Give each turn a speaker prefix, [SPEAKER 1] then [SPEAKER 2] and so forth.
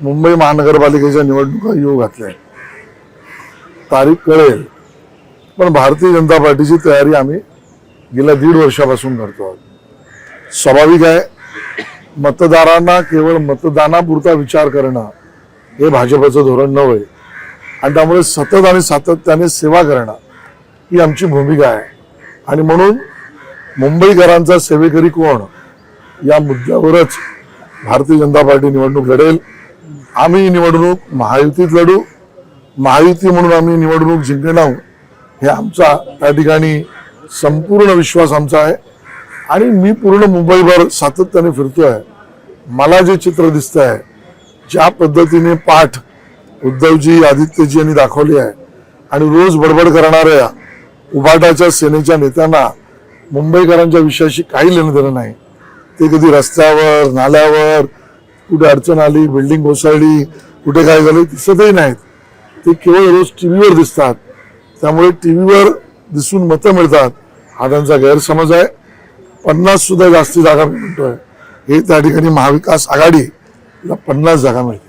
[SPEAKER 1] मुंबई महानगरपालिकेच्या निवडणुका येऊ घातल्या तारीख कळेल. पण भारतीय जनता पार्टीची तयारी आम्ही गेल्या दीड वर्षापासून करतो आहोत. स्वाभाविक आहे मतदारांना केवळ मतदानापुरता विचार करणं हे भाजपचं धोरण नव्हे आणि त्यामुळे सतत आणि सातत्याने सेवा करणं ही आमची भूमिका आहे. आणि म्हणून मुंबईकरांचा सेवेकरी कोण या मुद्द्यावरच भारतीय जनता पार्टी निवडणूक लढेल. आम्ही निवडणूक महायुतीत लढू महायुती म्हणून आम्ही निवडणूक जिंकणार हे आमचा त्या ठिकाणी संपूर्ण विश्वास आमचा आहे. आणि मी पूर्ण मुंबईभर सातत्याने फिरतोय. मला जे चित्र दिसत आहे ज्या पद्धतीने पाठ उद्धवजी आदित्यजी यांनी दाखवली आहे आणि रोज बडबड करणाऱ्या उभाटाच्या सेनेच्या नेत्यांना मुंबईकरांच्या विषयाशी काही लेणं देणं नाही. ते कधी रस्त्यावर नाल्यावर कुठे अडचण आली बिल्डिंग कोसळली कुठे काय झालं दिसतही नाहीत. ते केवळ रोज टी व्हीवर दिसतात. त्यामुळे टी व्हीवर दिसून मतं मिळतात. हा त्यांचा गैरसमज आहे. पन्नास सुद्धा जास्ती जागा मिळतोय. हे त्या ठिकाणी महाविकास आघाडीला पन्नास जागा मिळतात.